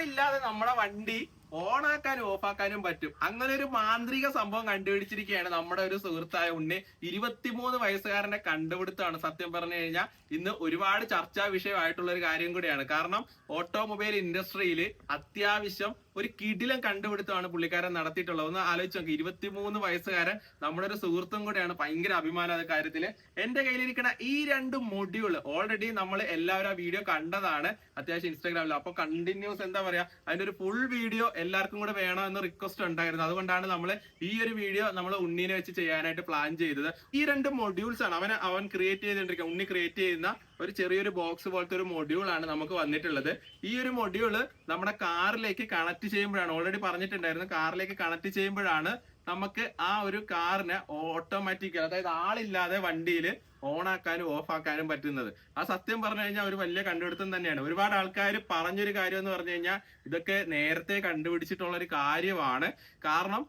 ആളില്ലാതെ നമ്മുടെ വണ്ടി ഓണാക്കാനും ഓഫാക്കാനും പറ്റും. അങ്ങനെ ഒരു മാന്ത്രിക സംഭവം കണ്ടുപിടിച്ചിരിക്കുകയാണ് നമ്മുടെ ഒരു സുഹൃത്തായ ഉണ്ണി. ഇരുപത്തിമൂന്ന് വയസ്സുകാരന്റെ കണ്ടുപിടുത്തമാണ് സത്യം പറഞ്ഞു കഴിഞ്ഞാൽ ഇന്ന് ഒരുപാട് ചർച്ചാ വിഷയമായിട്ടുള്ള ഒരു കാര്യം കൂടിയാണ്. കാരണം ഓട്ടോമൊബൈൽ ഇൻഡസ്ട്രിയിൽ അത്യാവശ്യം ഒരു കിടിലം കണ്ടുപിടുത്തമാണ് പുള്ളിക്കാരൻ നടത്തിയിട്ടുള്ളത്. ഒന്ന് ആലോചിച്ച് നോക്കി ഇരുപത്തിമൂന്ന് വയസ്സുകാരൻ നമ്മുടെ ഒരു സുഹൃത്തും കൂടെയാണ്. ഭയങ്കര അഭിമാനം അത് കാര്യത്തിൽ. എന്റെ കയ്യിലിരിക്കുന്ന ഈ രണ്ട് മൊഡ്യൂൾ ഓൾറെഡി നമ്മൾ എല്ലാവരും ആ വീഡിയോ കണ്ടതാണ് അത്യാവശ്യം ഇൻസ്റ്റാഗ്രാമിൽ അപ്പൊ കണ്ടിന്യൂസ് എന്താ പറയാ അതിന്റെ ഒരു ഫുൾ വീഡിയോ എല്ലാവർക്കും കൂടെ വേണം എന്ന് റിക്വസ്റ്റ് ഉണ്ടായിരുന്നു. അതുകൊണ്ടാണ് നമ്മൾ ഈ ഒരു വീഡിയോ നമ്മൾ ഉണ്ണീനെ വെച്ച് ചെയ്യാനായിട്ട് പ്ലാൻ ചെയ്തത്. ഈ രണ്ട് മൊഡ്യൂൾസ് ആണ് അവൻ അവൻ ക്രിയേറ്റ് ചെയ്തിട്ടിരിക്കുക ഉണ്ണി ക്രിയേറ്റ് ചെയ്യുന്ന ഒരു ചെറിയൊരു ബോക്സ് പോലത്തെ ഒരു മൊഡ്യൂൾ ആണ് നമുക്ക് വന്നിട്ടുള്ളത്. ഈ ഒരു മൊഡ്യൂൾ നമ്മുടെ കാറിലേക്ക് കണക്ട് ചെയ്യുമ്പോഴാണ് ഓൾറെഡി പറഞ്ഞിട്ടുണ്ടായിരുന്നു കാറിലേക്ക് കണക്ട് ചെയ്യുമ്പോഴാണ് നമുക്ക് ആ ഒരു കാറിനെ ഓട്ടോമാറ്റിക് അതായത് ആളില്ലാതെ വണ്ടിയിൽ ഓണാക്കാനും ഓഫാക്കാനും പറ്റുന്നത്. ആ സത്യം പറഞ്ഞു കഴിഞ്ഞാൽ ഒരു വലിയ കണ്ടുപിടുത്തം തന്നെയാണ്. ഒരുപാട് ആൾക്കാർ പറഞ്ഞൊരു കാര്യം എന്ന് പറഞ്ഞു കഴിഞ്ഞാൽ ഇതൊക്കെ നേരത്തെ കണ്ടുപിടിച്ചിട്ടുള്ള ഒരു കാര്യമാണ്. കാരണം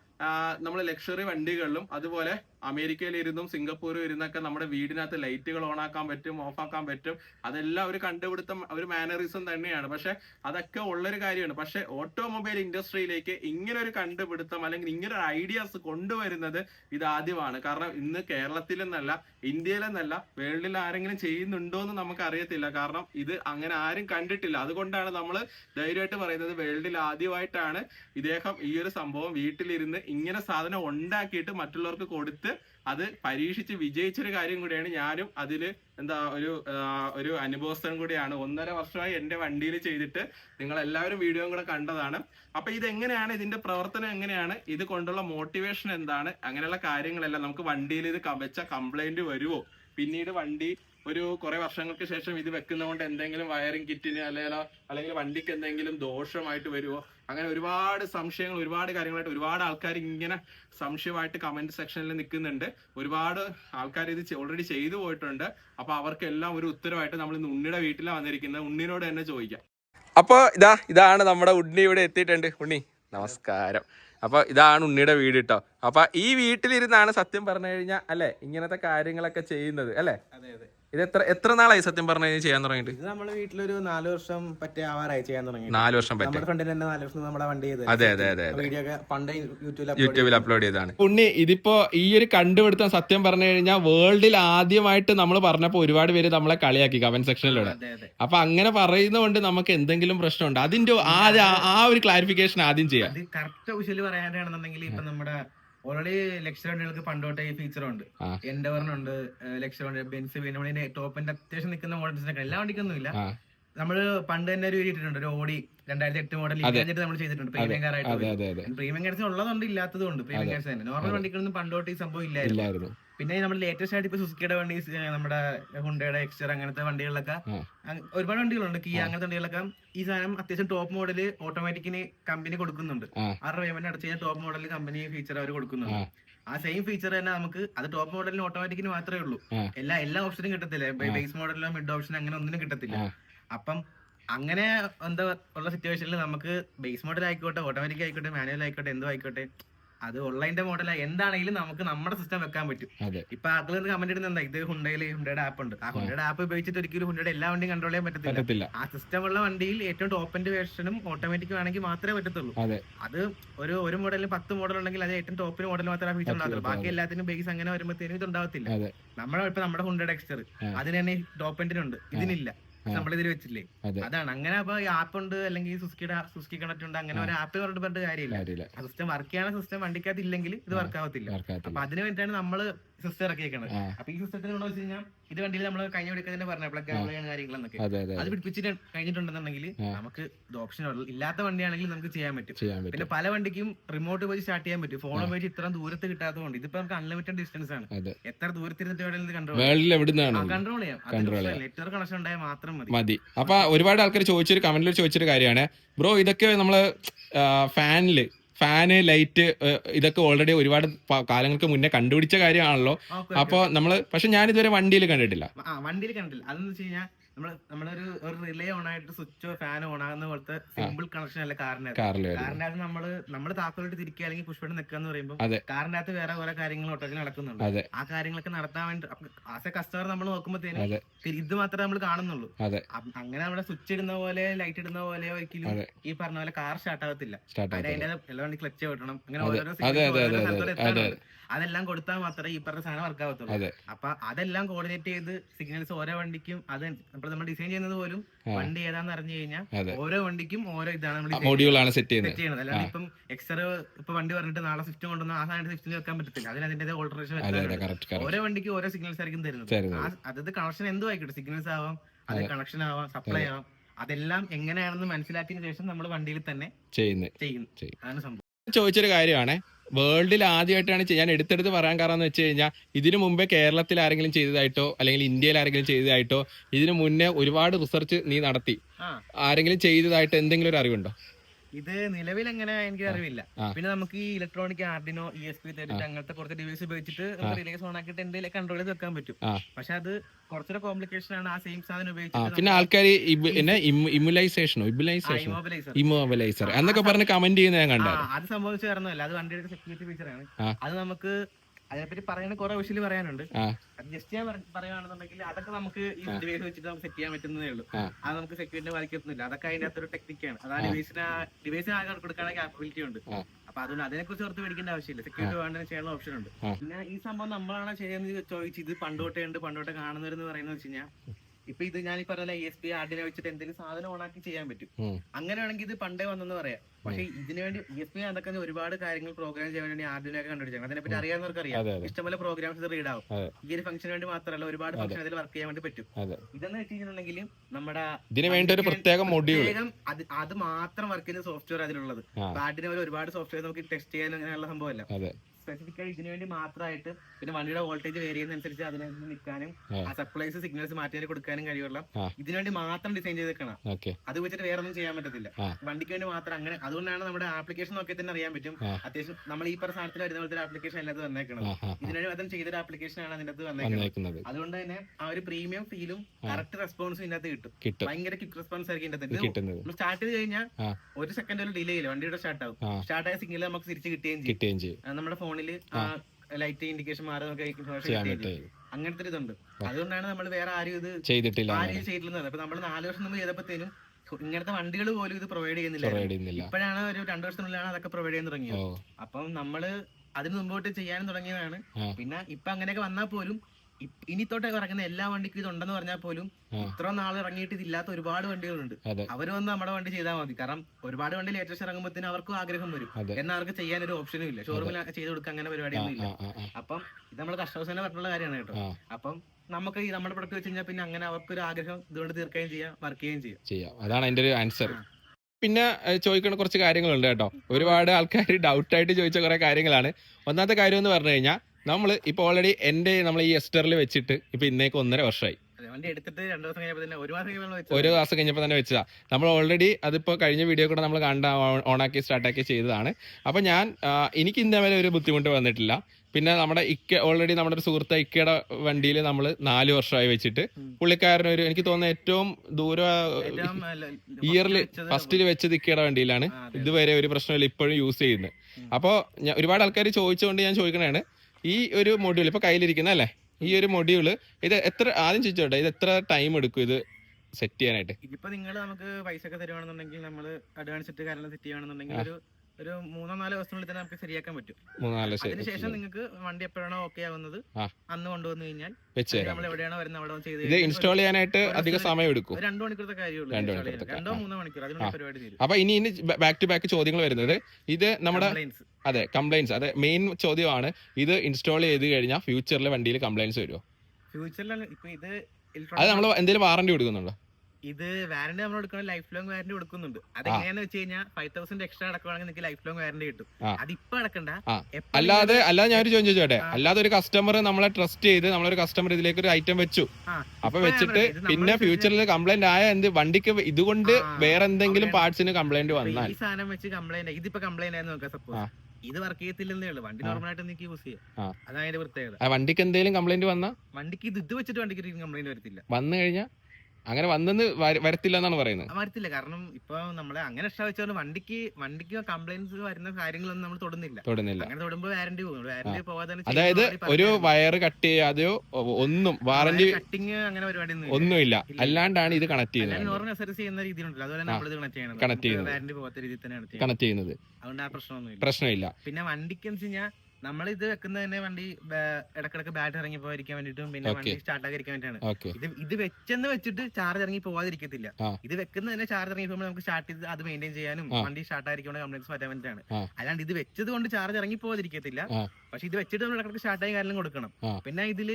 നമ്മൾ ലക്ഷറി വണ്ടികളിലും അതുപോലെ അമേരിക്കയിൽ ഇരുന്നും സിംഗപ്പൂരിൽ ഇരുന്നൊക്കെ നമ്മുടെ വീടിനകത്ത് ലൈറ്റുകൾ ഓൺ ആക്കാൻ പറ്റും ഓഫ് ആക്കാൻ പറ്റും. അതെല്ലാം ഒരു കണ്ടുപിടുത്തം ഒരു മാനറിസം തന്നെയാണ്. പക്ഷെ അതൊക്കെ ഉള്ളൊരു കാര്യമാണ്. പക്ഷെ ഓട്ടോമൊബൈൽ ഇൻഡസ്ട്രിയിലേക്ക് ഇങ്ങനെ ഒരു കണ്ടുപിടുത്തം അല്ലെങ്കിൽ ഇങ്ങനെ ഒരു ഐഡിയാസ് കൊണ്ടുവരുന്നത് ഇതാദ്യമാണ്. കാരണം ഇന്ന് കേരളത്തിലെന്നല്ല ഇന്ത്യയിലെന്നല്ല വേൾഡിൽ ആരെങ്കിലും ചെയ്യുന്നുണ്ടോ എന്ന് നമുക്ക് അറിയത്തില്ല കാരണം ഇത് അങ്ങനെ ആരും കണ്ടിട്ടില്ല. അതുകൊണ്ടാണ് നമ്മൾ ധൈര്യമായിട്ട് പറയുന്നത് വേൾഡിൽ ആദ്യമായിട്ടാണ് ഇദ്ദേഹം ഈ ഒരു സംഭവം വീട്ടിലിരുന്ന് ഇങ്ങനെ സാധനം ഉണ്ടാക്കിയിട്ട് മറ്റുള്ളവർക്ക് കൊടുത്ത് അത് പരീക്ഷിച്ച് വിജയിച്ചൊരു കാര്യം കൂടിയാണ് ഞാനും അതിൽ എന്താ ഒരു ഒരു അനുഭവസ്ഥൻ കൂടിയാണ്. ഒന്നര വർഷമായി എന്റെ വണ്ടിയിൽ ചെയ്തിട്ട് നിങ്ങൾ എല്ലാവരും വീഡിയോയും കൂടെ കണ്ടതാണ്. അപ്പൊ ഇത് എങ്ങനെയാണ് ഇതിന്റെ പ്രവർത്തനം എങ്ങനെയാണ് ഇത് കൊണ്ടുള്ള മോട്ടിവേഷൻ എന്താണ് അങ്ങനെയുള്ള കാര്യങ്ങളെല്ലാം നമുക്ക് വണ്ടിയിൽ ഇത് വെച്ച കംപ്ലൈന്റ് വരുമോ പിന്നീട് വണ്ടി ഒരു കുറെ വർഷങ്ങൾക്ക് ശേഷം ഇത് വെക്കുന്നതുകൊണ്ട് എന്തെങ്കിലും വയറിംഗ് കിറ്റിന് അല്ലെങ്കിൽ അല്ലെങ്കിൽ വണ്ടിക്ക് എന്തെങ്കിലും ദോഷമായിട്ട് വരുമോ അങ്ങനെ ഒരുപാട് സംശയങ്ങൾ ഒരുപാട് കാര്യങ്ങളായിട്ട് ഒരുപാട് ആൾക്കാർ ഇങ്ങനെ സംശയമായിട്ട് കമന്റ് സെക്ഷനിൽ നിൽക്കുന്നുണ്ട്. ഒരുപാട് ആൾക്കാർ ഇത് ഓൾറെഡി ചെയ്തു പോയിട്ടുണ്ട്. അപ്പൊ അവർക്കെല്ലാം ഒരു ഉത്തരവായിട്ട് നമ്മൾ ഇന്ന് ഉണ്ണിയുടെ വീട്ടിലാണ് വന്നിരിക്കുന്നത്. ഉണ്ണിനോട് തന്നെ ചോദിക്കാം. അപ്പൊ ഇതാ ഇതാണ് നമ്മുടെ ഉണ്ണി ഇവിടെ എത്തിയിട്ടുണ്ട്. ഉണ്ണി നമസ്കാരം. അപ്പൊ ഇതാണ് ഉണ്ണിയുടെ വീട് കേട്ടോ അപ്പൊ ഈ വീട്ടിലിരുന്നാണ് സത്യം പറഞ്ഞു കഴിഞ്ഞാൽ അല്ലെ ഇങ്ങനത്തെ കാര്യങ്ങളൊക്കെ ചെയ്യുന്നത് അല്ലെ? അതെ അതെ. ഇത് എത്ര എത്ര നാളായി സത്യം പറഞ്ഞു ചെയ്യാൻ തുടങ്ങിയിട്ട്? ഇത് നമ്മളെ വീട്ടിലൊരു നാല് വർഷം പറ്റേ ആവാറായി ചെയ്യാൻ തുടങ്ങി നാല് വർഷം പറ്റും ഫ്രണ്ടിന് തന്നെ നാല് വർഷം നമ്മുടെ വണ്ടി ചെയ്ത് അതെ അതെ അതെ വീഡിയോ ഒക്കെ പണ്ട് യൂട്യൂബിൽ യൂട്യൂബിൽ അപ്ലോഡ് ചെയ്താണ് ഉണ്ണി ഇതിപ്പോ ഈ ഒരു കണ്ടുപിടുത്തം സത്യം പറഞ്ഞു കഴിഞ്ഞാൽ വേൾഡിൽ ആദ്യമായിട്ട് നമ്മൾ പറഞ്ഞപ്പോ ഒരുപാട് പേര് നമ്മളെ കളിയാക്കി കമന്റ് സെക്ഷനിലൂടെ അതെ അതെ. അപ്പൊ അങ്ങനെ പറയുന്നതുകൊണ്ട് നമുക്ക് എന്തെങ്കിലും പ്രശ്നമുണ്ട്. അതിന്റെ ആ- ആ ഒരു ക്ലാരിഫിക്കേഷൻ ആദ്യം ചെയ്യാം. കറക്റ്റ് പറയാനാണെന്നുണ്ടെങ്കിൽ ഇപ്പൊ നമ്മുടെ ഓൾറെഡി ലക്ഷർ വണ്ടികൾക്ക് പണ്ടോട്ടെ ഈ ഫീച്ചർ ഉണ്ട്. എൻഡവറിനുണ്ട് ലക്ഷർ വണ്ടി ബെൻസ് പിന്നെ ടോപ്പിന്റെ അത്യാവശ്യം നിൽക്കുന്ന മോഡൽസിനൊക്കെ എല്ലാ വണ്ടിക്കൊന്നും ഇല്ല നമ്മൾ നമ്മൾ പണ്ട് തന്നെ ഒരു ഇട്ടിട്ടുണ്ട്. ഒരു ഓടി രണ്ടായിരത്തി എട്ട് മോഡൽ അതെ. നമ്മൾ ചെയ്തിട്ടുണ്ട്. പ്രീമിയം കാർ ആയിട്ട് പ്രീമിയം കാർസ് ഉള്ളതുകൊണ്ട് ഇല്ലാത്തതുകൊണ്ട് പ്രീമിയം കാർസ് തന്നെ. നോർമൽ വണ്ടികളൊന്നും പണ്ടോട്ട് ഈ സംഭവം ഇല്ലായിരുന്നു. പിന്നെ നമ്മൾ ലേറ്റസ്റ്റ് ആയിട്ട് ഇപ്പൊ സുസുക്കിയുടെ വണ്ടി നമ്മുടെ ഹുണ്ടയുടെ എക്സ്റ്റർ അങ്ങനത്തെ വണ്ടികളിലൊക്കെ. ഒരുപാട് വണ്ടികളുണ്ട്. കീ അങ്ങനത്തെ വണ്ടികളൊക്കെ ഈ സാധനം അത്യാവശ്യം ടോപ്പ് മോഡൽ ഓട്ടോമാറ്റിക്കിന് കമ്പനി കൊടുക്കുന്നുണ്ട്. ആറ് പേയ്മെന്റ് അടച്ചു കഴിഞ്ഞാൽ ടോപ്പ് മോഡൽ കമ്പനി ഫീച്ചർ അവർ. കൊടുക്കുന്നുണ്ട്. ആ. സെയിം ഫീച്ചർ തന്നെ നമുക്ക് അത് ടോപ്പ് മോഡലിന് ഓട്ടോമാറ്റിക്കിന് മാത്രമേ ഉള്ളൂ. എല്ലാ എല്ലാ ഓപ്ഷനും കിട്ടത്തില്ല. ബേസ് മോഡലിലോ മിഡ് ഓപ്ഷൻ അങ്ങനെ ഒന്നിനും കിട്ടത്തില്ല. അപ്പം അങ്ങനെ എന്താ ഉള്ള സിറ്റുവേഷനിൽ നമുക്ക് ബേസ് മോഡൽ ആയിക്കോട്ടെ ഓട്ടോമാറ്റിക് ആയിക്കോട്ടെ മാനുവൽ ആയിക്കോട്ടെ എന്തോ ആയിക്കോട്ടെ. അത് ഓൺലൈന്റെ മോഡലാ എന്താണെങ്കിലും നമുക്ക് നമ്മുടെ സിസ്റ്റം വെക്കാൻ പറ്റും. ഇപ്പൊ ആളുകൾ കമന്റ് ഇടുന്നത് എന്താ? ഇത് ഹുണ്ടയിൽ ഹുണ്ടയുടെ ആപ്പ് ഉണ്ട്. ആ ഹുണ്ടയുടെ ആപ്പ് ഉപയോഗിച്ചിട്ട് ഒരിക്കലും ഹുണ്ടയുടെ എല്ലാ വണ്ടിയും കൺട്രോൾ ചെയ്യാൻ പറ്റത്തില്ല. ആ സിസ്റ്റം ഉള്ള വണ്ടിയിൽ ഏറ്റവും ടോപ്പിന്റെ വേർഷനും ഓട്ടോമാറ്റിക് ആണെങ്കിൽ മാത്രമേ പറ്റത്തുള്ളൂ. അതെ. ഒരു ഒരു മോഡലിൽ പത്ത് മോഡൽ ഉണ്ടെങ്കിൽ അത് ഏറ്റവും ടോപ്പിന് മോഡൽ മാത്രമേ ഫീച്ചർ ഉണ്ടാകത്തുള്ളൂ. ബാക്കി എല്ലാത്തിനും ബേസ് അങ്ങനെ വരുമ്പോഴത്തേനും ഇത് ഉണ്ടാവത്തില്ല നമ്മുടെ ഇപ്പൊ നമ്മുടെ ഹുണ്ടയുടെ എക്സ്റ്റർ. അതിന് തന്നെ ടോപ്പ് എൻഡിനുണ്ട് ഇതിനില്ല. നമ്മളിതിൽ വെച്ചില്ലേ? അതാണ്. അങ്ങനെ അപ്പൊ ഈ ആപ്പ് ഉണ്ട് അല്ലെങ്കിൽ സുസ്കിയുടെ സുസ്കി കണക്ട് ഉണ്ട് അങ്ങനെ ഒരു ആപ്പ് പറഞ്ഞിട്ട് പറഞ്ഞിട്ട് കാര്യമില്ല. സിസ്റ്റം വർക്ക് ചെയ്യാനുള്ള സിസ്റ്റം വണ്ടിക്കകത്ത് ഇല്ലെങ്കിൽ ഇത് വർക്ക് ആവത്തില്ല. അപ്പൊ അതിനു വേണ്ടിയിട്ടാണ് നമ്മൾ സിസ്റ്റം ഇറക്കിയേക്കണത് അപ്പൊ ഈ സിസ്റ്റത്തിന് വെച്ച് കഴിഞ്ഞാൽ ഇത് വണ്ടിയിൽ നമ്മൾ കഴിഞ്ഞ വിളിക്കാൻ തന്നെ പറഞ്ഞ പ്ലഗ് കാര്യങ്ങളെന്നൊക്കെ അതെ പിടിപ്പിച്ചിട്ട് കഴിഞ്ഞിട്ടുണ്ടെന്നുണ്ടെങ്കിൽ. നമുക്ക് ഇത് ഓപ്ഷൻ ഇല്ലാത്ത വണ്ടിയാണെങ്കിൽ നമുക്ക് ചെയ്യാൻ പറ്റും. പിന്നെ പല വണ്ടിക്കും റിമോട്ട് പോയി സ്റ്റാർട്ട് ചെയ്യാൻ പറ്റും. ഫോൺ ഉപയോഗിച്ച് ഇത്ര ദൂരത്ത് കിട്ടാത്തതുകൊണ്ട് ഇതിപ്പോ നമുക്ക് അൺലിമിറ്റഡ് ഡിസ്റ്റൻസ് ആണ്. എത്ര ദൂരത്തിരുന്നിട്ട് വേണമെങ്കിലും കൺട്രോൾ കൺട്രോൾ ചെയ്യാം. നെറ്റ്വർക്ക് കണക്ഷൻ ഉണ്ടായാൽ മാത്രം മതി. മതി. അപ്പൊ ഒരുപാട് ആൾക്കാർ ചോദിച്ചൊരു കമന്റിൽ ചോദിച്ചൊരു കാര്യമാണ്. ബ്രോ ഇതൊക്കെ നമ്മൾ ഫാനിൽ ഫാന് ലൈറ്റ് ഇതൊക്കെ ഓൾറെഡി ഒരുപാട് കാലങ്ങൾക്ക് മുന്നേ കണ്ടുപിടിച്ച കാര്യമാണല്ലോ. നമ്മൾ അപ്പൊ നമ്മൾ പക്ഷെ ഞാൻ ഇതുവരെ വണ്ടിയിൽ കണ്ടിട്ടില്ല വണ്ടിയിൽ കണ്ടില്ല അതെന്ന് വെച്ച് കഴിഞ്ഞാൽ നമ്മൾ നമ്മളൊരു ഒരു റിലേ ഓൺ ആയിട്ട് സ്വിച്ചോ ഫാൻ ഓൺ ആകുന്ന പോലത്തെ സിമ്പിൾ കണക്ഷൻ അല്ല കാറിനകത്ത്. കാറിനകത്ത് നമ്മൾ നമ്മൾ താക്കോലിട്ട് തിരിക്കുക അല്ലെങ്കിൽ പുഷ്പട്ട് നിൽക്കുക എന്ന് പറയുമ്പോൾ. കാറിനകത്ത് വേറെ കുറെ കാര്യങ്ങൾ ഒട്ടത്തിൽ നടക്കുന്നുണ്ട്. ആ കാര്യങ്ങളൊക്കെ നടത്താൻ വേണ്ടി ആസ് എ കസ്റ്റമർ നമ്മൾ നോക്കുമ്പോഴത്തേനും ഇത് മാത്രമേ നമ്മൾ കാണുന്നുള്ളൂ. അങ്ങനെ നമ്മുടെ സ്വിച്ച് ഇടുന്ന പോലെ ലൈറ്റ് ഇടുന്ന പോലെ ഒരിക്കലും ഈ പറഞ്ഞ പോലെ കാർ സ്റ്റാർട്ട് ആകത്തില്ല വണ്ടി അതിന്റെ എല്ലാം ക്ലച്ച് കിട്ടണം അങ്ങനെ. എത്താനുണ്ട്. അതെല്ലാം കൊടുത്താൽ മാത്രമേ ഈ പറഞ്ഞ സാധനം വർക്ക് ആവത്തുള്ളൂ. അതെ. അപ്പൊ അതെല്ലാം കോർഡിനേറ്റ് ചെയ്ത് സിഗ്നൽസ് ഓരോ വണ്ടിക്കും അത് നമ്മൾ ഡിസൈൻ ചെയ്യുന്നത് പോലും വണ്ടി ഏതാന്ന് അറിഞ്ഞു കഴിഞ്ഞാൽ ഓരോ വണ്ടിക്കും ഓരോ ഇതാണ് നമ്മൾ മൊഡ്യൂളാണ് സെറ്റ് ചെയ്യുന്നത്. സെറ്റ് ഇപ്പം എക്സറ ഇപ്പൊ വണ്ടി പറഞ്ഞിട്ട് നാളെ സ്വിഫ്റ്റ് കൊണ്ടുവന്ന ആ സാധനം സ്വിഫ്റ്റിൽ വെക്കാൻ പറ്റത്തില്ല. അതിന് അതിന്റെ ഓൾട്ടറേഷൻ ഓരോ വണ്ടിക്ക് ഓരോ സിഗ്നൽസ് ആയിരിക്കും തരുന്നത്. അതായത് അതത് കണക്ഷൻ എന്തും ആയിക്കോട്ടെ. സിഗ്നൽസ് ആവാം അത് കണക്ഷൻ ആവാം സപ്ലൈ ആവാം. അതെല്ലാം എങ്ങനെയാണെന്ന് മനസ്സിലാക്കിയതിനു ശേഷം നമ്മൾ വണ്ടിയിൽ തന്നെ ചെയ്യുന്നു. ചെയ്യുന്നു. ചെയ്യും. അതാണ് സംഭവം. ചോദിച്ചൊരു കാര്യമാണ്. വേൾഡിൽ ആദ്യമായിട്ടാണ് ഞാൻ എടുത്തെടുത്ത് പറയാൻ കാരണം എന്ന് വെച്ച് കഴിഞ്ഞാൽ ഇതിനു മുമ്പേ കേരളത്തിൽ ആരെങ്കിലും ചെയ്തതായിട്ടോ അല്ലെങ്കിൽ ഇന്ത്യയിൽ ആരെങ്കിലും ചെയ്തതായിട്ടോ ഇതിനു മുന്നേ ഒരുപാട് റിസർച്ച് നീ നടത്തി. ആരെങ്കിലും ചെയ്തതായിട്ട് എന്തെങ്കിലും ഒരു അറിവുണ്ടോ? ഇത് നിലവിൽ എങ്ങനെ എനിക്ക് അറിവില്ല. പിന്നെ നമുക്ക് ഈ electronic Arduino E S P തേടിട്ട് അങ്ങനത്തെ കുറച്ച് ഡിവൈസ് ഉപയോഗിച്ചിട്ട് റിലേസ് ഓൺ ആക്കിയിട്ട് എന്തെങ്കിലും കൺട്രോൾ ചെയ്ത് വെക്കാൻ പറ്റും. പക്ഷെ അത് കുറച്ചൊരു കോംപ്ലിക്കേഷൻ ആണ് ആ സെയിം സാധനം ഉപയോഗിച്ചത് ഉപയോഗിച്ചിട്ട് പിന്നെ ആൾക്കാർ ഇമ്മുലൈസേഷനോ ഇബിലൈസേഷനോ ഇമോബിലൈസർ എന്നൊക്കെ പറഞ്ഞ് കമന്റ് ചെയ്യുന്ന ഞാൻ കണ്ടത് അത് സംഭവിച്ചു ചേർന്നല്ല അത് വണ്ടിയുടെ സെക്യൂരിറ്റി ഫീച്ചർ ആണ്. അത് നമുക്ക് അതിനെപ്പറ്റി പറയുന്ന കുറെ വിഷയിൽ പറയാനുണ്ട്. ജസ്റ്റ് ഞാൻ പറയുകയാണെന്നുണ്ടെങ്കിൽ അതൊക്കെ നമുക്ക് ഈ ഡിവൈസ് വെച്ചിട്ട് നമുക്ക് സെറ്റ് ചെയ്യാൻ പറ്റുന്നതേ ഉള്ളൂ. അത് നമുക്ക് സെക്യൂരിറ്റി വലിക്കുന്നില്ല അതൊക്കെ അതിന്റെ അകത്തൊരു ടെക്നിക്കാണ് അത് ആ. ഡിവൈസിന് ഡിവൈസിന് ആകെ കൊടുക്കാനുള്ള കാപ്പബിലിറ്റി ഉണ്ട്. അപ്പൊ അതുകൊണ്ട് അതിനെ കുറിച്ച് ഓർത്ത് പേടിക്കേണ്ട ആവശ്യമില്ല. സെക്യൂരിറ്റി വേണ്ടത് ചെയ്യാനുള്ള ഓപ്ഷൻ ഉണ്ട്. പിന്നെ ഈ സംഭവം നമ്മളാണോ ചെയ്യുന്നത് ചോദിച്ചത്? ഇത് പണ്ടോട്ടേ ഉണ്ട്. പണ്ടോട്ടേ കാണുന്നവരെന്ന് പറയുന്നത് വെച്ച് കഴിഞ്ഞാൽ ഇപ്പൊ ഇത് ഞാൻ ഈ പറഞ്ഞ ഐ എസ് പി ആർഡിനെ വെച്ചിട്ട് എന്തെങ്കിലും സാധനം ഓണാക്കി ചെയ്യാൻ പറ്റും. അങ്ങനെ അങ്ങനെയാണെങ്കിൽ ഇത് പണ്ടേ വന്നെന്ന് പറയാം. പക്ഷെ ഇതിനുവേണ്ടി ഇ എസ് പി അതൊക്കെ ഒരുപാട് കാര്യങ്ങൾ പ്രോഗ്രാം ചെയ്യാൻ വേണ്ടി ആർഡിനെ ഒക്കെ അതിനെ അതിനെപ്പറ്റി അറിയാവുന്നവർക്ക് അറിയാം ഇഷ്ടംപോലെ പ്രോഗ്രാംസ് ഇത് റീഡ് ആവും. ഈ ഒരു ഫംഗ്ഷന് വേണ്ടി മാത്രമല്ല ഒരുപാട് ഫംഗ്ഷൻ അതിൽ വർക്ക് ചെയ്യാൻ വേണ്ടി പറ്റും. ഇതെന്ന് ഇതെന്ന് വെച്ചിട്ടുണ്ടെങ്കിൽ നമ്മുടെ ഇതിന് വേണ്ടി ഒരു പ്രത്യേക അത് അത് മാത്രം വർക്ക് ചെയ്യുന്ന സോഫ്റ്റ്വെയർ അതിലുള്ളത്. ആർഡിനെ ഒരുപാട് സോഫ്റ്റ്വെയർ നമുക്ക് ടെസ്റ്റ് ചെയ്യാൻ അങ്ങനെയുള്ള സംഭവമല്ല. സ്പെസിഫിക്കായി ഇതിനു വേണ്ടി മാത്രമായിട്ട് പിന്നെ വണ്ടിയുടെ വോൾട്ടേജ് വേരിയുന്നതനുസരിച്ച് അതിനെ നിൽക്കാനും ആ. സപ്ലൈസ് സിഗ്നൽസ് മാറ്റി കൊടുക്കാനും കഴിയുള്ള ഇതിനുവേണ്ടി മാത്രം ഡിസൈൻ ചെയ്തേക്കണം. അത് വെച്ചിട്ട് വേറെ ഒന്നും ചെയ്യാൻ പറ്റത്തില്ല. വണ്ടിക്ക് വേണ്ടി മാത്രം അങ്ങനെ അതുകൊണ്ടാണ് നമ്മുടെ ആപ്ലിക്കേഷൻ നോക്കി തന്നെ അറിയാൻ പറ്റും. അത്യാവശ്യം നമ്മൾ ഈ പറഞ്ഞ സാധനത്തിൽ വരുന്ന പോലത്തെ ആപ്ലിക്കേഷൻ അല്ലാതെ വന്നേക്കണം ഇതിനുവേണ്ടി മാത്രം ചെയ്തൊരു ആപ്ലിക്കേഷൻ ആണ് അതിന്റെ അകത്ത് വന്നേക്കുന്നത്. അതുകൊണ്ട് തന്നെ ആ ഒരു പ്രീമിയം ഫീലും കറക്റ്റ് റെസ്പോൺസും ഇതിനകത്ത് കിട്ടും. ഭയങ്കര ക്വിക്ക് റെസ്പോൺസ് ആയിരിക്കും ഇതിന്റെ അകത്ത്. ഇത് കിട്ടുന്നത്. നമ്മൾ സ്റ്റാർട്ട് ചെയ്ത് കഴിഞ്ഞാൽ ഒരു സെക്കൻഡ് ഒരു ഡിലേ ഇല്ല. വണ്ടിയുടെ സ്റ്റാർട്ട് ആകും സ്റ്റാർട്ട് ആയ സിഗ്നൽ നമുക്ക് തിരിച്ച് കിട്ടുകയും ചെയ്യും. കിട്ടുകയും ആ, ലൈറ്റ് ഇൻഡിക്കേഷൻ മാറി നമുക്ക് ഇൻഫോർമേഷൻ അങ്ങനത്തെ ഇതുണ്ട് അതുകൊണ്ടാണ് നമ്മൾ വേറെ ആരും ഇത് ചെയ്തിട്ടില്ല ആരും ചെയ്തിരുന്നത് അപ്പൊ നമ്മൾ നാല് വർഷം മുമ്പ് ചെയ്തപ്പോഴത്തേനും ഇങ്ങനത്തെ വണ്ടികൾ പോലും ഇത് പ്രൊവൈഡ് ചെയ്യുന്നില്ല. ഇപ്പോഴാണ് ഒരു രണ്ടു വർഷത്തിനുള്ളിലാണ് അതൊക്കെ പ്രൊവൈഡ് ചെയ്യാൻ തുടങ്ങിയത്. അപ്പം നമ്മൾ അതിന് മുമ്പോട്ട് ചെയ്യാനും തുടങ്ങിയതാണ്. പിന്നെ ഇപ്പൊ അങ്ങനെയൊക്കെ വന്നാൽ പോലും ഇനി തൊട്ട് ഇറങ്ങുന്ന എല്ലാ വണ്ടിക്കും ഇതുണ്ടെന്ന് പറഞ്ഞാൽ പോലും. ഇത്ര നാൾ ഇറങ്ങിയിട്ട് ഇതില്ലാത്ത ഒരുപാട് വണ്ടികളുണ്ട്. അവർ വന്ന് നമ്മുടെ വണ്ടി ചെയ്താൽ മതി. കാരണം ഒരുപാട് വണ്ടി ലേറ്റസ്റ്റ് ഇറങ്ങുമ്പോഴത്തേനും അവർക്കും ആഗ്രഹം വരും. എന്നാൽ അവർക്ക് ചെയ്യാൻ ഒരു ഓപ്ഷനും ഇല്ല. ഷോറൂമിൽ ചെയ്ത് കൊടുക്കാൻ അങ്ങനെ പരിപാടിയൊന്നും ഇല്ല. അപ്പം ഇത് നമ്മൾ കസ്റ്റമേഴ്സിനെ പറഞ്ഞുള്ള കാര്യമാണ് കേട്ടോ. അപ്പം നമുക്ക് ഈ നമ്മുടെ പ്രൊഡക്റ്റ് വെച്ച് കഴിഞ്ഞാൽ പിന്നെ അങ്ങനെ അവർക്ക് ഒരു ആഗ്രഹം ഇതുകൊണ്ട് തീർക്കുകയും ചെയ്യാം വർക്ക് ചെയ്യുകയും ചെയ്യാം. ചെയ്യാം. അതാണ് അതിന്റെ ഒരു ആൻസർ പിന്നെ ചോദിക്കുന്ന കുറച്ച് കാര്യങ്ങളുണ്ട് കേട്ടോ. ഒരുപാട് ആൾക്കാർ ഡൗട്ടായിട്ട് ചോദിച്ച കുറെ കാര്യങ്ങളാണ്. ഒന്നാമത്തെ കാര്യം എന്ന് പറഞ്ഞു കഴിഞ്ഞാൽ നമ്മൾ ഇപ്പൊ ഓൾറെഡി എന്റെ നമ്മൾ ഈ എസ്റ്ററിൽ വെച്ചിട്ട് ഇപ്പൊ ഇന്നേക്ക് ഒന്നര വർഷമായി ഒരു മാസം കഴിഞ്ഞപ്പോൾ തന്നെ വെച്ചതാ. നമ്മൾ ഓൾറെഡി അതിപ്പോ കഴിഞ്ഞ വീഡിയോ കൂടെ നമ്മൾ കണ്ട ഓണാക്കി സ്റ്റാർട്ടാക്കി ചെയ്തതാണ്. അപ്പോൾ ഞാൻ എനിക്ക് ഇന്നേവരെ ഒരു ബുദ്ധിമുട്ട് വന്നിട്ടില്ല. പിന്നെ നമ്മുടെ ഇക്ക ഓൾറെഡി നമ്മുടെ ഒരു സുഹൃത്ത് ഇക്കയുടെ വണ്ടിയിൽ നമ്മൾ നാല് വർഷമായി വെച്ചിട്ട് പുള്ളിക്കാരനൊരു എനിക്ക് തോന്നുന്ന ഏറ്റവും ദൂര ഇയറിൽ ഫസ്റ്റിൽ വെച്ചത് ഇക്കയുടെ വണ്ടിയിലാണ്. ഇതുവരെ ഒരു പ്രശ്നമില്ല ഇപ്പോഴും യൂസ് ചെയ്യുന്നത്. അപ്പോ അപ്പോൾ ഒരുപാട് ആൾക്കാർ ചോദിച്ചുകൊണ്ട് ഞാൻ ചോദിക്കണതാണ്. ഈ ഒരു മൊഡ്യൂൾ ഇപ്പൊ കയ്യിലിരിക്കുന്ന അല്ലേ? ഈ ഒരു മൊഡ്യൂൾ ഇത് എത്ര ആദ്യം ചോദിച്ചോട്ടെ ഇത് എത്ര ടൈം എടുക്കും ഇത് സെറ്റ് ചെയ്യാനായിട്ട്? ഇതിപ്പോ നിങ്ങൾ നമുക്ക് പൈസ ഒക്കെ തരുവാണെന്നുണ്ടെങ്കിൽ നമ്മൾ അഡ്വാൻസ് ഇട്ട് കാര്യങ്ങൾ സെറ്റ് ചെയ്യുകയാണെന്നുണ്ടെങ്കിൽ ഒരു ഒരു മൂന്നോ നാലോ ദിവസത്തിനുള്ളിൽ തന്നെ നമുക്ക് ശരിയാക്കാൻ പറ്റും. മൂന്നാൽ അതിനുശേഷം നിങ്ങൾക്ക് വണ്ടി എപ്പോഴാണോ ഓക്കെ ആവുന്നത് ആ. അന്ന് കൊണ്ടുവന്നു കഴിഞ്ഞാൽ വെച്ച് തരാം. നമ്മൾ എവിടെയാണോ വരുന്നത് അവിടെ വന്ന് ചെയ്ത് ഇത് കഴിഞ്ഞാൽ ഇൻസ്റ്റാൾ ചെയ്യാനായിട്ട് അധികം സമയം എടുക്കും. ഒരു രണ്ടു മണിക്കൂറത്തെ കാര്യമുള്ളൂ രണ്ട് install ചെയ്യാൻ. മണിക്കൂറത്തെ, രണ്ടോ മൂന്നോ മണിക്കൂർ അതിനുള്ള പരിപാടി തീരും. അപ്പൊ ഇനി ഇനി ബാക്ക് ടു ബാക്ക് ചോദ്യങ്ങൾ വരുന്നത്. ഇത് നമ്മുടെ. അതെ കംപ്ലൈൻസ് അതെ മെയിൻ ചോദ്യമാണ്. ഇത് ഇൻസ്റ്റാൾ ചെയ്ത് കഴിഞ്ഞാൽ ഫ്യൂച്ചറിൽ വണ്ടിയിൽ കംപ്ലൈൻസ് വരുമോ ഫ്യൂച്ചറിലാണ് ഇപ്പൊ ഇത് അത് നമ്മൾ എന്തെങ്കിലും വാറണ്ടി കൊടുക്കുന്നുണ്ടോ? ഇത് വാറന്റി നമ്മൾ എടുക്കണ ലൈഫ് ലോങ് വാറന്റി കൊടുക്കുന്നുണ്ട്. അത് എങ്ങനെയാന്ന് വെച്ച് കഴിഞ്ഞാൽ ഫൈവ് തൗസൻഡ് എക്സ്ട്രാ അടക്കുവാണെങ്കിൽ നിങ്ങൾക്ക് ലൈഫ് ലോങ് വാറന്റി കിട്ടും. അത് അതിപ്പോ അടക്കണ്ട. അല്ലാതെ അല്ലാതെ ഞാൻ ഒരു ചോദ്യം ചോദിച്ചോട്ടെ അല്ലാതെ ഒരു കസ്റ്റമർ നമ്മളെ ട്രസ്റ്റ് ചെയ്ത് നമ്മളൊരു കസ്റ്റമർ ഇതിലേക്ക് ഒരു ഐറ്റം വെച്ചു അപ്പൊ വെച്ചിട്ട് പിന്നെ ഫ്യൂച്ചറിൽ കംപ്ലൈന്റ് ആയ എന്ത്? വണ്ടിക്ക് ഇതുകൊണ്ട് വേറെ എന്തെങ്കിലും പാർട്സിന് കംപ്ലൈന്റ് ഇപ്പൊ വന്നാൽ. ഈ സാധനം വെച്ച് കംപ്ലൈന്റ് ഇതിപ്പോ കംപ്ലൈന്റ് ആയെന്ന് നോക്കാം സപ്പോ സപ്പോസ് ഇത് വർക്ക് ചെയ്യത്തില്ലെന്നേ ഉള്ളൂ. വണ്ടി. നോർമൽ ആയിട്ട് നിങ്ങൾക്ക് യൂസ് ചെയ്യാം. അതാണ് അതിന്റെ പ്രത്യേകത. വണ്ടിക്ക് എന്തെങ്കിലും കംപ്ലൈന്റ് വന്നാൽ വണ്ടിക്ക് ഇത് ഇത് വെച്ചിട്ട് വണ്ടിക്ക് കംപ്ലൈന്റ് വരത്തില്ല. വന്നു കഴിഞ്ഞാൽ അങ്ങനെ വന്നെന്ന് വര- വരത്തില്ല എന്നാണ് പറയുന്നത് വരത്തില്ല. കാരണം ഇപ്പൊ നമ്മളെ അങ്ങനെ ഇഷ്ടം വെച്ചാൽ വണ്ടിക്ക് വണ്ടിക്ക് കംപ്ലൈന്റ്സ് വരുന്ന കാര്യങ്ങളൊന്നും നമ്മൾ തൊടുന്നില്ല. തൊടുന്നില്ല. അങ്ങനെ തൊടുമ്പോ വാറന്റി പോകും. വാറന്റി പോവാതെ അതായത് ഒരു വയർ കട്ട് ചെയ്യാതെയോ ഒന്നും വാറന്റി കട്ടിങ് അങ്ങനെ പരിപാടി ഒന്നുമില്ല. അല്ലാണ്ടാണ് ഇത് കണക്ട് ചെയ്യുന്നത്. നോർമൽ സർവീസ് ചെയ്യുന്ന രീതിയിലുണ്ടല്ലോ. അതുപോലെ നമ്മൾ ഇത് കണക്ട് ചെയ്യണം കണക്ട് ചെയ്യുന്നത്. വാറന്റി പോകാത്ത രീതിയിൽ തന്നെ കണക്ട് ചെയ്യുന്നത്. അതുകൊണ്ട് ആ പ്രശ്നമൊന്നുമില്ല. പ്രശ്നമില്ല. പിന്നെ വണ്ടിക്ക് എന്ന് വെച്ച് കഴിഞ്ഞാൽ നമ്മൾ ഇത് വെക്കുന്നത് തന്നെ വണ്ടി ഇടക്കിടക്ക് ബാറ്ററി ഇറങ്ങി പോകാതിരിക്കാൻ വേണ്ടിട്ടും പിന്നെ വണ്ടി സ്റ്റാർട്ട് ആകാതിരിക്കാൻ വേണ്ടിയാണ് ഇത് ഇത് വെച്ചെന്ന് വെച്ചിട്ട് ചാർജ് ഇറങ്ങി പോവാതിരിക്കത്തില്ല. ഇത് വെക്കുന്ന തന്നെ ചാർജ് ഇറങ്ങി പോകുമ്പോൾ നമുക്ക് സ്റ്റാർട്ട് ചെയ്ത് അത് മെയിന്റെയിൻ ചെയ്യാനും വണ്ടി സ്റ്റാർട്ട് കംപ്ലൈൻസ് പറ്റാൻ വേണ്ടിയിട്ടാണ്. അല്ലാണ്ട് ഇത് വെച്ചത് കൊണ്ട് ചാർജ് ഇറങ്ങി പോവാതിരിക്കത്തില്ല. പക്ഷെ ഇത് വെച്ചിട്ട് നമ്മൾ ഇടക്കിടക്ക് സ്റ്റാർട്ടായി കാര്യം കൊടുക്കണം. പിന്നെ ഇതിൽ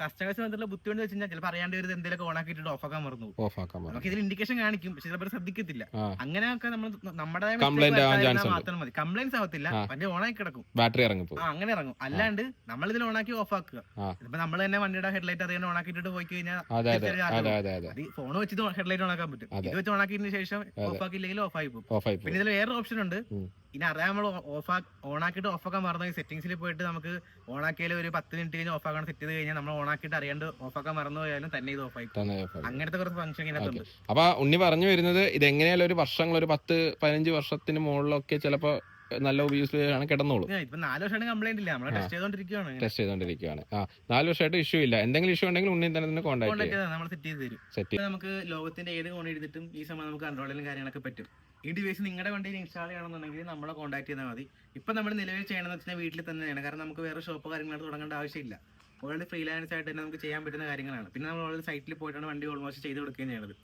കസ്റ്റമേഴ്സ് വന്നിട്ടുള്ള ബുദ്ധിമുട്ട് വെച്ച് കഴിഞ്ഞാൽ ചിലപ്പോൾ അറിയാണ്ട് വരുന്നത് എന്തെങ്കിലും ഓണാക്കിയിട്ട് ഓഫ് ആക്കാൻ മറന്നു ആക്കാൻ നമുക്ക് ഇതിൽ ഇൻഡിക്കേഷൻ കാണിക്കും പക്ഷെ ചിലപ്പോൾ ശ്രദ്ധിക്കത്തില്ല. അങ്ങനെയൊക്കെ നമ്മൾ നമ്മുടെ. മാത്രം മതി. കംപ്ലൈൻസ് ആവത്തില്ല. വണ്ടി ആയി കിടക്കും. ബാറ്ററി ഇറങ്ങും അങ്ങനെ ഇറങ്ങും. അല്ലാണ്ട് നമ്മൾ ഇതിൽ ഓണാക്കി ആക്കുക. ഇപ്പൊ നമ്മൾ തന്നെ വണ്ടിയുടെ ഹെഡ്ലൈറ്റ് അറിയാൻ ഓൺ ആക്കിയിട്ട് പോയി കഴിഞ്ഞാൽ ഫോൺ വെച്ചിട്ട് ഹെഡ്ലൈറ്റ് ഓൺ ആക്കാൻ പറ്റും. ഇത് വെച്ച് ഓൺ ആക്കിയതിന് ശേഷം ഓഫ് ആക്കിയില്ലെങ്കിൽ ഓഫ് ആയി പോകും. പിന്നെ ഇതിൽ വേറെ ഓപ്ഷൻ ഉണ്ട്. ഇനി അറിയാൻ നമ്മൾ ഓഫ് ഓൺ ആക്കിയിട്ട് ഓഫ് ആക്കാൻ മറന്നു സെറ്റിംഗ്സിൽ പോയിട്ട് നമുക്ക് ഓൺ ആക്കിയാൽ ഒരു പത്ത് മിനിറ്റ് കഴിഞ്ഞ് ഓഫ് ആക്കാൻ സെറ്റ് ചെയ്ത് കഴിഞ്ഞാൽ നമ്മൾ ഓണാക്കിയിട്ട് അറിയാണ്ട് ഓഫ് ആക്കാൻ മറന്നു പോയാലും തന്നെ ഇത് ഓഫ് ആയി പോകും. തന്നെ off ആയി. അങ്ങനത്തെ കുറച്ച് ഫംഗ്ഷൻ ഇതിനകത്തുണ്ട്. അപ്പൊ ഉണ്ണി പറഞ്ഞു വരുന്നത് ഇത് എങ്ങനെയാലും ഒരു വർഷങ്ങൾ ഒരു പത്ത് പതിനഞ്ച് വർഷത്തിന് മുകളിലൊക്കെ ചിലപ്പോ നല്ല ഉപയോഗിച്ച് ആണ് കിടന്നോളൂ. ഇപ്പൊ നാല് വർഷമായിട്ട് കംപ്ലൈന്റ് ഇല്ല. ടെസ്റ്റ് ചെയ്തോണ്ടിരിക്കുകയാണ് ടെസ്റ്റ് ചെയ്തോണ്ടിരിക്കുകയാണ് ആ നാല് വർഷമായിട്ട് ഇഷ്യൂ ഇല്ല. എന്തെങ്കിലും ഇഷ്യൂ ഉണ്ടെങ്കിൽ ഉണ്ണി തന്നെ കോൺടാക്ട് നമ്മൾ സെറ്റ് ചെയ്ത് തരും. സെറ്റ് നമുക്ക് ലോകത്തിന്റെ ഏത് കോൺ എടുത്തിട്ടും ഈ സമയം നമുക്ക് കൺട്രോളിലും കാര്യങ്ങളൊക്കെ പറ്റും. ഈ ഡിവൈസ് നിങ്ങളുടെ വണ്ടിയിൽ ഇൻസ്റ്റാൾ ചെയ്യണമെന്നുണ്ടെങ്കിൽ നമ്മളെ കോൺടാക്ട് ചെയ്താൽ മതി. ഇപ്പൊ നമ്മൾ നിലവിൽ ചെയ്യണമെന്ന് വെച്ചാൽ വീട്ടിൽ തന്നെയാണ്. കാരണം നമുക്ക് വേറെ ഷോപ്പോ കാര്യങ്ങളായിട്ട് തുടങ്ങേണ്ട ആവശ്യമില്ല. ഓൾറെഡി ഫ്രീലാൻസ് ആയിട്ട് തന്നെ നമുക്ക് ചെയ്യാൻ പറ്റുന്ന കാര്യങ്ങളാണ്. പിന്നെ നമ്മൾ ഓൾറെഡി സൈറ്റിൽ പോയിട്ടാണ് വണ്ടി ഓൾമോസ്റ്റ് ചെയ്ത് കൊടുക്കുകയും ചെയ്യുന്നത്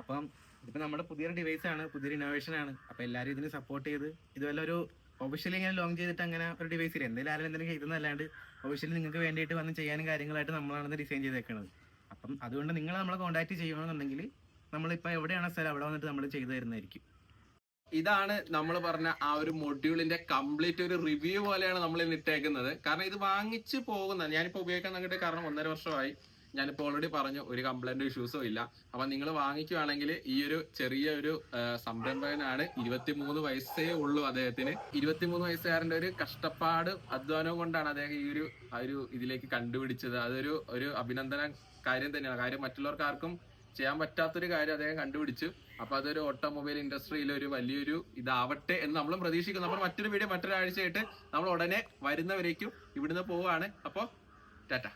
അപ്പം ഇപ്പൊ നമ്മുടെ പുതിയൊരു ഡിവൈസ് ആണ് പുതിയൊരു ഇന്നോവേഷൻ ആണ്. അപ്പൊ എല്ലാവരും ഇതിന് സപ്പോർട്ട് ചെയ്ത് ഇതുപോലെ ഒരു ഒഫീഷ്യലി ഇങ്ങനെ ലോഞ്ച് ചെയ്തിട്ട് അങ്ങനെ ഒരു ഡിവൈസ് ഇല്ല? എന്തെങ്കിലും ആരും എന്തെങ്കിലും ചെയ്തെന്നല്ലാണ്ട് ഒഫീഷ്യലി നിങ്ങൾക്ക് വേണ്ടിയിട്ട് വന്ന് ചെയ്യാനും കാര്യങ്ങളായിട്ട് നമ്മളാണ് ഡിസൈൻ ചെയ്തേക്കുന്നത് അപ്പം അതുകൊണ്ട് നിങ്ങൾ നമ്മളെ കോൺടാക്ട് ചെയ്യണമെന്നുണ്ടെങ്കിൽ നമ്മളിപ്പോൾ എവിടെയാണ് സ്ഥലം അവിടെ വന്നിട്ട് നമ്മൾ ചെയ്തു തരുന്നതായിരിക്കും. ഇതാണ് നമ്മൾ പറഞ്ഞ ആ ഒരു മൊഡ്യൂളിന്റെ കംപ്ലീറ്റ് ഒരു റിവ്യൂ പോലെയാണ് നമ്മൾ ഇട്ടേക്കുന്നത്. കാരണം ഇത് വാങ്ങിച്ചു പോകുന്ന ഞാനിപ്പോ ഉപയോഗിക്കാൻ തുടങ്ങിയിട്ട് കാരണം ഒന്നര വർഷമായി. ഞാനിപ്പോ ഓൾറെഡി പറഞ്ഞു ഒരു കംപ്ലൈന്റ് ഇഷ്യൂസോ ഇല്ല. അപ്പൊ നിങ്ങൾ വാങ്ങിക്കുവാണെങ്കിൽ ഈ ഒരു ചെറിയ ഒരു സംരംഭകനാണ് ഇരുപത്തിമൂന്ന് വയസ്സേ ഉള്ളൂ അദ്ദേഹത്തിന്. ഇരുപത്തിമൂന്ന് വയസ്സുകാരന്റെ ഒരു കഷ്ടപ്പാട് അധ്വാനവും കൊണ്ടാണ് അദ്ദേഹം ഈ ഒരു ഒരു ഇതിലേക്ക് കണ്ടുപിടിച്ചത്. അതൊരു ഒരു അഭിനന്ദന കാര്യം തന്നെയാണ്. കാര്യം മറ്റുള്ളവർക്ക് ആർക്കും ചെയ്യാൻ പറ്റാത്തൊരു കാര്യം അദ്ദേഹം കണ്ടുപിടിച്ചു. അപ്പൊ അതൊരു ഓട്ടോമൊബൈൽ ഇൻഡസ്ട്രിയിൽ ഒരു വലിയൊരു ഇതാവട്ടെ എന്ന് നമ്മളും പ്രതീക്ഷിക്കുന്നു. നമ്മൾ മറ്റൊരു വീഡിയോ മറ്റൊരാഴ്ചയായിട്ട് നമ്മൾ ഉടനെ വരുന്നവരേക്കും ഇവിടുന്ന് പോവുകയാണ്. അപ്പോൾ ടാറ്റ.